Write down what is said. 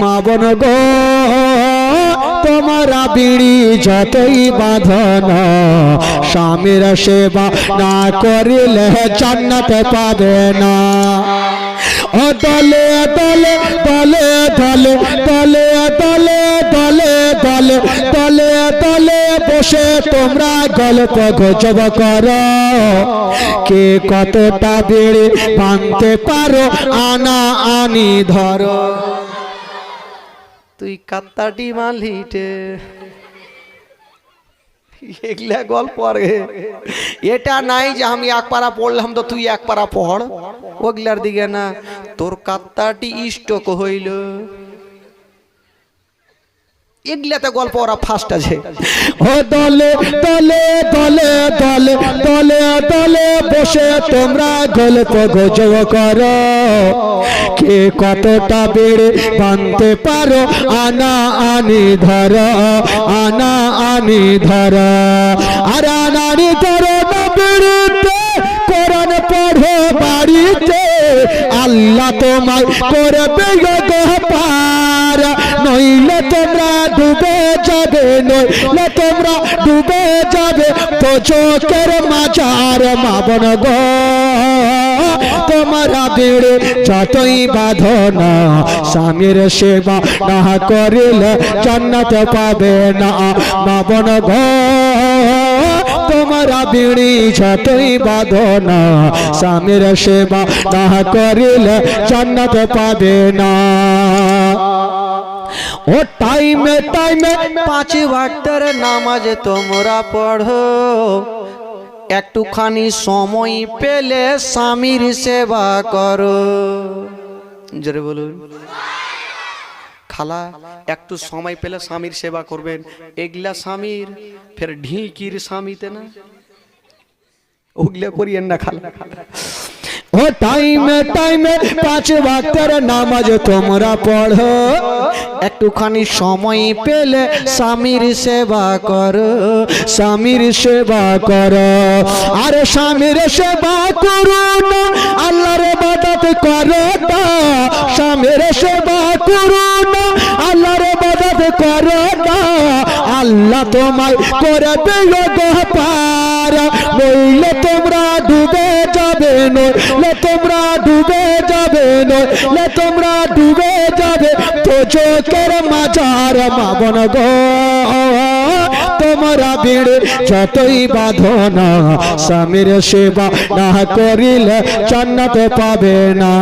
মা বোন গো, তোমরা বিড়ি যতই বাঁধন, স্বামীর সেবা না করিলে জান্নাত পাবে না। ও দলে দলে দলে দলে দলে দলে দলে দলে দলে দলে বসে তোমরা গল্প গজব করো। কে কতটা বেড়ে বাঁধতে পারো, আনা আনি ধরো। তুই কাত্তাটি মালিটে। এগুলা গল্প রে এটা নাই যে আমি এক পারা পড়লাম তো তুই এক পারা পড়। ওগুলার দিকে না, তোর কাত্তাটি ইষ্টক হইল। এগুলাতে গল্প ওরা ফার্স্ট আছে। ও দলে দলে দলে দলে দলে দলে বসে তোমরা গল্প গজব করো। কে কতটা বেড়ে বানতে পারো, আনা, আনি, ধর, আনা, আনি, ধর। আর আনানি ধরো না কোরআন পড়ো বাড়িতে। আল্লাহ তোমায় করবে গো পার নইলে তোমরা ডুবে যাবে, নইলে তোমরা ডুবে যাবে। তো চোখের মাজার মাবন গো, তোমরা বেড়ে যতই বাঁধনা স্বামীর সেবা না করিলে জান্নাত পাবে না। মাবন গো, তোমরা বিড়ি যতই বাঁধনা স্বামীর সেবা না করিলে জান্নাত পাবে না। ও টাইমে টাইমে। পাঁচ ওয়াক্তের নামাজ তোমরা পড়ো। একটুখানি সময় পেলে স্বামীর সেবা করো। জোরে বলুন। খালা, একটু সময় পেলে স্বামীর সেবা করবেন। এগুলা স্বামীর, ফের ঢিকির স্বামীতে না? ওগুলা করিয়েন না খালা খালা। ও টাইমে টাইমে পাঁচ ওয়াক্তের নামাজ তোমরা পড়ো। একটুখানি সময় পেলে স্বামীর সেবা করো, স্বামীর সেবা করো। আর স্বামীর সেবা করো আল্লাহর বাদত করো স্বামীর সেবা করো আল্লাহর বাদত করো আল্লাহ তোমায় করে দিল গো পার। নইলে তোমরা ডুবে যাবে নইলে তোমরা ডুবে যাবে নইলে তোমরা ডুবে যাবে। তো চোখের মাজার মাবন গো, তোমরা বিড়ে যতই বাঁধনা স্বামীর সেবা না করিলে জান্নাত পাবে না।